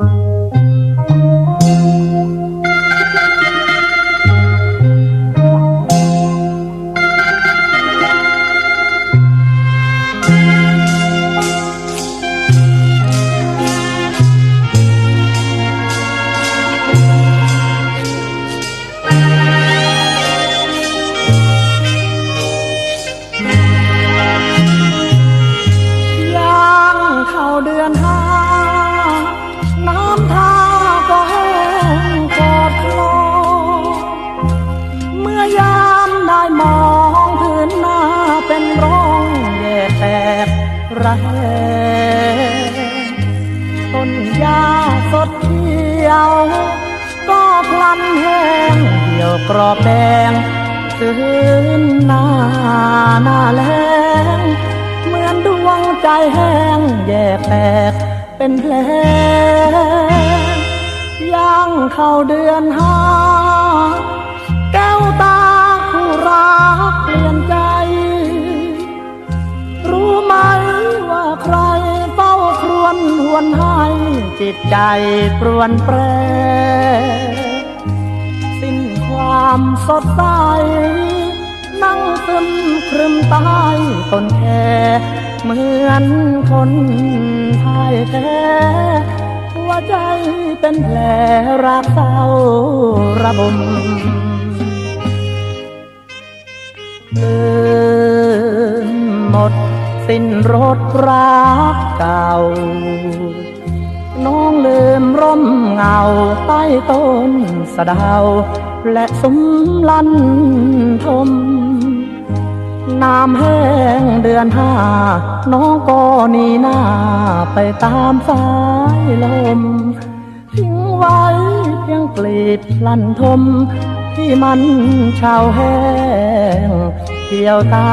ย่ ระแหงต้นหญ้าสดเขียว ก็พลันแห้งเหี่ยวกรอบแดงคืนหน้าหน้าแล้งเหมือนดวงใจแห้งแยกแตกเป็นแผลย่างเข้าเดือนห้า วญหวนให้จิตใจปรวนแปร สิ้นความสดใส นั่งซึมครึมใต้ต้นแค่ เหมือนคนพ่ายแพ้หัวใจเป็นแผลรักเศร้าระบมเดินหมด สิ้นรถรักเก่า น้องลืมร่มเงาใต้ต้นสะดาว และสุมลันทม น้ำแห้งเดือนห้า น้องก็นีหน้าไปตามสายลม ทิ้งไว้เพียงกลีบลันทม ที่มันเฉาแห้งเกี่ยวตา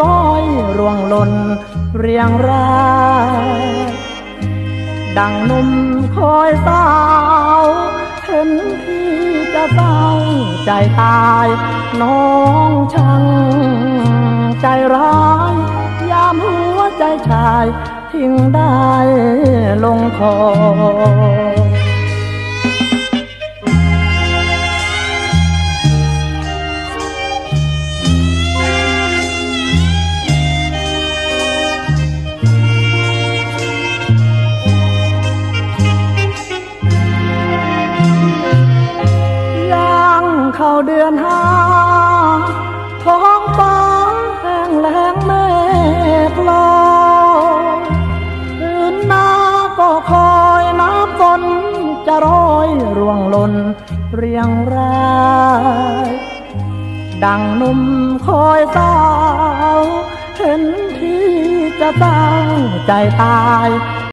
ร้อยร่วงหล่นเรียงรายดังนุ่มคอยสาวเห็นที่จะเศร้าใจตาย น้องช่างใจร้าย ยามหัวใจชาย ทิ้งได้ลงคอ เข้าเดือนห้าท้องฟ้าแห้งแล้งเมฆลอยคืนหน้าก็คอยน้ำฝนจะร้อยร่วงหล่นเรียงรายดังนุ่มคอยสาว เห็นที่จะตั้งใจตาย